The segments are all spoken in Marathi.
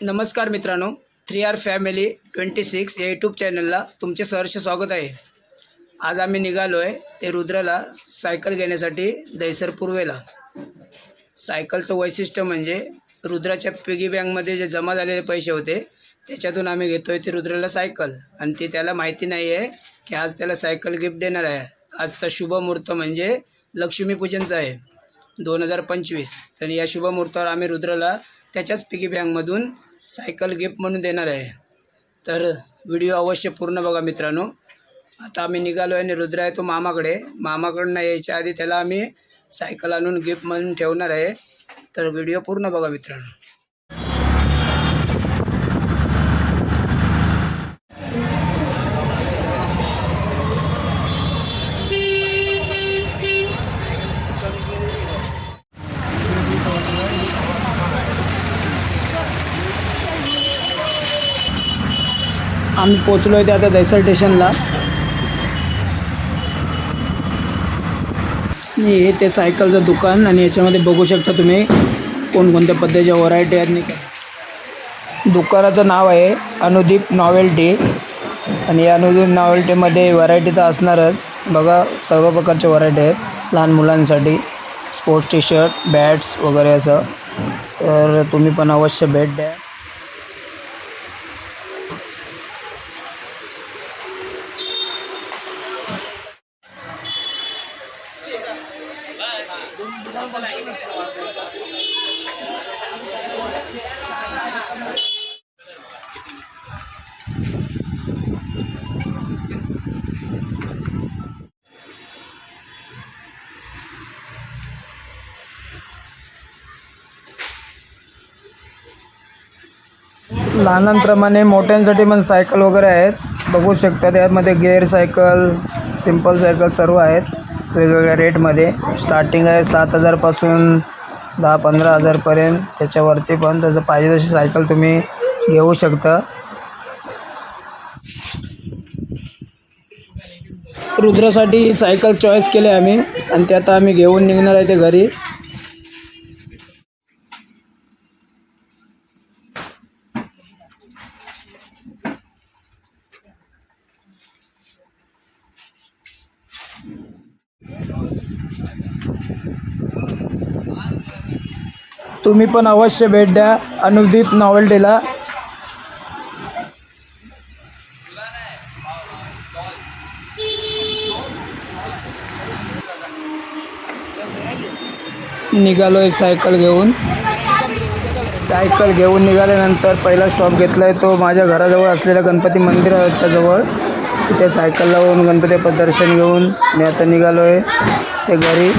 नमस्कार मित्रांनो three R family twenty six या यूट्यूब चॅनलला तुमचे सहर्ष स्वागत आहे. आज आम्ही निघालो आहे ते रुद्राला सायकल घेण्यासाठी दैसर पूर्वेला सायकलचं वैशिष्ट्य म्हणजे रुद्राच्या पिगी बँकमध्ये जे जमा झालेले पैसे होते त्याच्यातून आम्ही घेतो आहे ते रुद्राला सायकल आणि ते त्याला माहिती नाही आहे की आज त्याला सायकल गिफ्ट देणार आहे. आजचा शुभ मुहूर्त म्हणजे लक्ष्मीपूजनचा आहे दोन हजार पंचवीस. तर या शुभ मुहूर्तावर आम्ही रुद्राला त्याच्याच पिगी बँकमधून सायकल गिफ्ट म्हणून देणार आहे. तर व्हिडिओ अवश्य पूर्ण बघा मित्रांनो. आता आम्ही निघालो आहे आणि रुद्र आहे तो मामाकडे. मामाकडनं यायच्या आधी त्याला आम्ही सायकल आणून गिफ्ट म्हणून ठेवणार आहे. तर व्हिडिओ पूर्ण बघा मित्रांनो. आम्ही पोचलो आहे ते आता दैसर स्टेशनला. आणि हे ते सायकलचं दुकान आणि याच्यामध्ये बघू शकता तुम्ही कोणकोणत्या पद्धतीच्या व्हरायटी आहेत नाही का दुकानाचं नाव आहे अनुदीप नॉवेल्टी आणि या अनुदीप नॉवेल्टीमध्ये व्हरायटी तर असणारच. बघा सर्व प्रकारच्या व्हरायटी आहेत. लहान मुलांसाठी स्पोर्ट्स टी शर्ट बॅट्स वगैरे असं. तर तुम्ही पण अवश्य भेट द्या. लहानांप्रमाणे मोठ्यांसाठी पण सायकल वगैरे आहेत. बघू शकता त्यामध्ये गेअर सायकल सिंपल सायकल सर्व आहेत. वेगवेगळ्या रेटमध्ये. स्टार्टिंग आहे सात हजारपासून दहा पंधरा हजारपर्यंत त्याच्यावरती पण तसं पाहिजे तशी सायकल तुम्ही घेऊ शकता. रुद्रासाठी ही सायकल चॉईस केली आम्ही. आणि ते आता आम्ही घेऊन निघणार आहे ते घरी. तुम्ही पण अवश्य भेट द्या. अनुदीप नॉवेल्टीला. निघालो आहे सायकल घेऊन. सायकल घेऊन निघाल्यानंतर पहिला स्टॉप घेतला आहे तो माझ्या घराजवळ असलेल्या गणपती मंदिराच्या जवळ. तिथे सायकल लावून गणपती दर्शन घेऊन मी आता निघालो आहे ते घरी.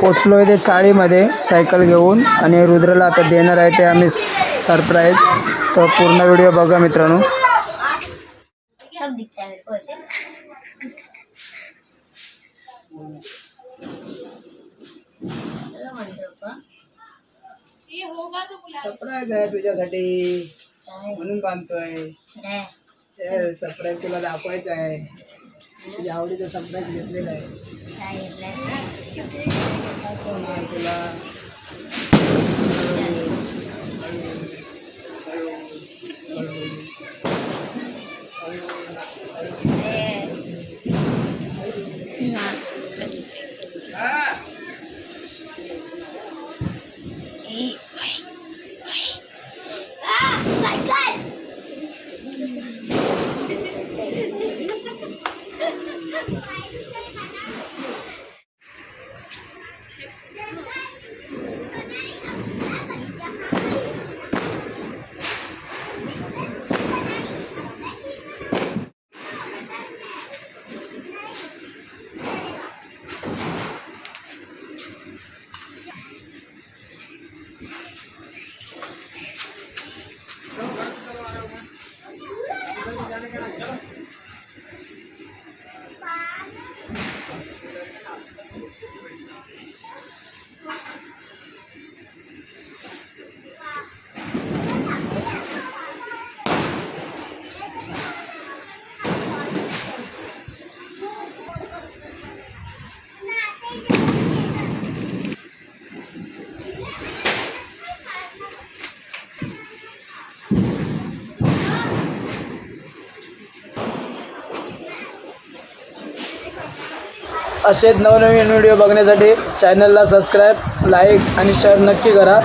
पोचलो आहे ते चाळीमध्ये सायकल घेऊन आणि रुद्रला आता देणार आहे ते आम्ही सरप्राईज. तर पूर्ण व्हिडिओ बघा मित्रांनो. सब दिखता है मेरे को ऐसे चलो मंदिर को सरप्राईज आहे तुझ्यासाठी. म्हणून बांधतोय. सरप्राईज तुला दाखवायचं आहे. तुझ्या आवडीचं सरप्राईज घेतलेलं आहे. तुला? असेच नवनवीन व्हिडिओ बघण्यासाठी चॅनलला सबस्क्राईब लाईक आणि शेअर नक्की करा.